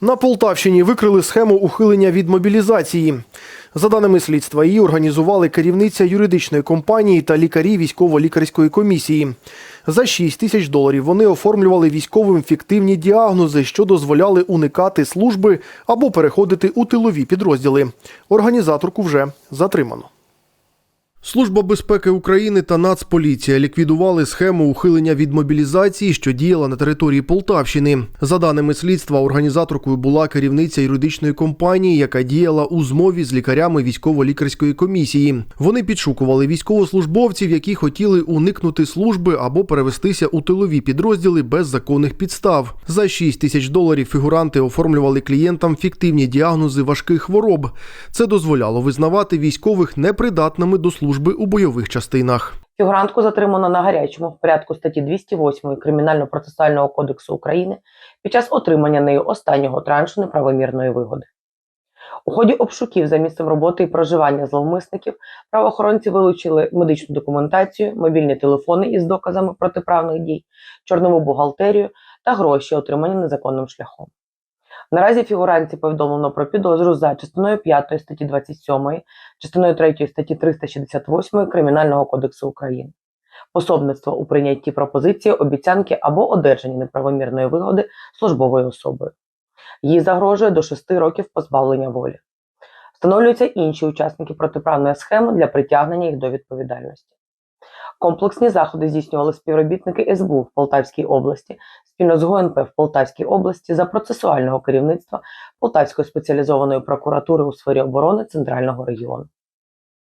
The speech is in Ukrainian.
На Полтавщині викрили схему ухилення від мобілізації. За даними слідства, її організували керівниця юридичної компанії та лікарі військово-лікарської комісії. За 6 тисяч доларів вони оформлювали військовим фіктивні діагнози, що дозволяли уникати служби або переходити у тилові підрозділи. Організаторку вже затримано. Служба безпеки України та Нацполіція ліквідували схему ухилення від мобілізації, що діяла на території Полтавщини. За даними слідства, організаторкою була керівниця юридичної компанії, яка діяла у змові з лікарями військово-лікарської комісії. Вони підшукували військовослужбовців, які хотіли уникнути служби або перевестися у тилові підрозділи без законних підстав. За 6 тисяч доларів фігуранти оформлювали клієнтам фіктивні діагнози важких хвороб. Це дозволяло визнавати військових непридатними до служби у бойових частинах. Фігурантку затримано на гарячому в порядку статті 208 Кримінально-процесуального кодексу України під час отримання нею останнього траншу неправомірної вигоди. У ході обшуків за місцем роботи і проживання зловмисників правоохоронці вилучили медичну документацію, мобільні телефони із доказами протиправних дій, чорнову бухгалтерію та гроші, отримані незаконним шляхом. Наразі фігуранці повідомлено про підозру за частиною 5 статті 27, частиною 3 статті 368 Кримінального кодексу України. Пособництво у прийнятті пропозиції, обіцянки або одержанні неправомірної вигоди службовою особою. Їй загрожує до 6 років позбавлення волі. Встановлюються інші учасники протиправної схеми для притягнення їх до відповідальності. Комплексні заходи здійснювали співробітники СБУ в Полтавській області спільно з ГУНП в Полтавській області за процесуального керівництва Полтавської спеціалізованої прокуратури у сфері оборони Центрального регіону.